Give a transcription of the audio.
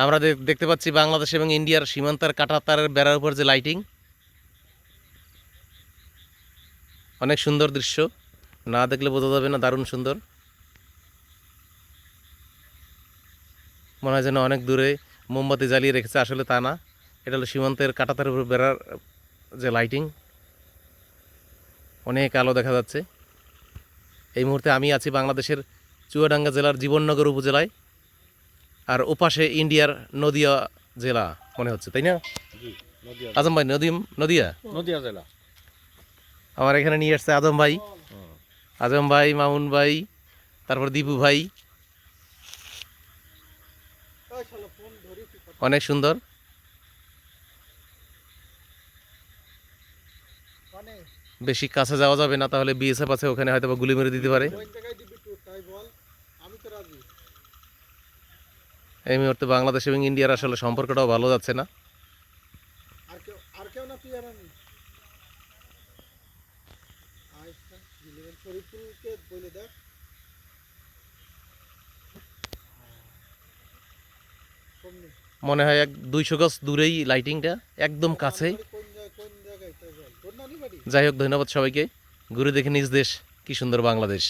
আমরা দেখ- দেখতে পাচ্ছি বাংলাদেশ এবং ইন্ডিয়ার সীমান্তের কাটা তারের বেড়ার উপর যে লাইটিং অনেক সুন্দর দৃশ্য। না দেখলে বোঝা যাবে না, দারুণ সুন্দর। মনে হয় যেন অনেক দূরে মোমবাতি জ্বালিয়ে রেখেছে, আসলে তা না। এটা হলো সীমান্তের কাটাতারের উপর বেড়ার যে লাইটিং অনেক আলো দেখা যাচ্ছে। এই মুহূর্তে আমি আছি বাংলাদেশের চুয়াডাঙ্গা জেলার জীবননগর উপজেলায়। আর ওপাশে ইন্ডিয়ার নদিয়া জেলা মনে হচ্ছে তাই না? আজম ভাই নদী নদিয়া? নদিয়া জেলা। আমার এখানে নিয়ে আসছে আজম ভাই। আজম ভাই মামুন ভাই তারপর দীপু ভাই। অনেক সুন্দর। বেশি কাছে যাওয়া যাবে না তাহলে বিএসএফ আছে ওখানে হয়তো বা গুলি মেরে দিতে পারে। এই মুহূর্তে বাংলাদেশ এবং ইন্ডিয়ার আসলে সম্পর্কটাও ভালো যাচ্ছে না। মনে হয় এক দুইশো গজ দূরেই লাইটিংটা একদম কাছে যাই হোক ধন্যবাদ সবাইকে। ঘুরে দেখে নিজ দেশ কি সুন্দর বাংলাদেশ।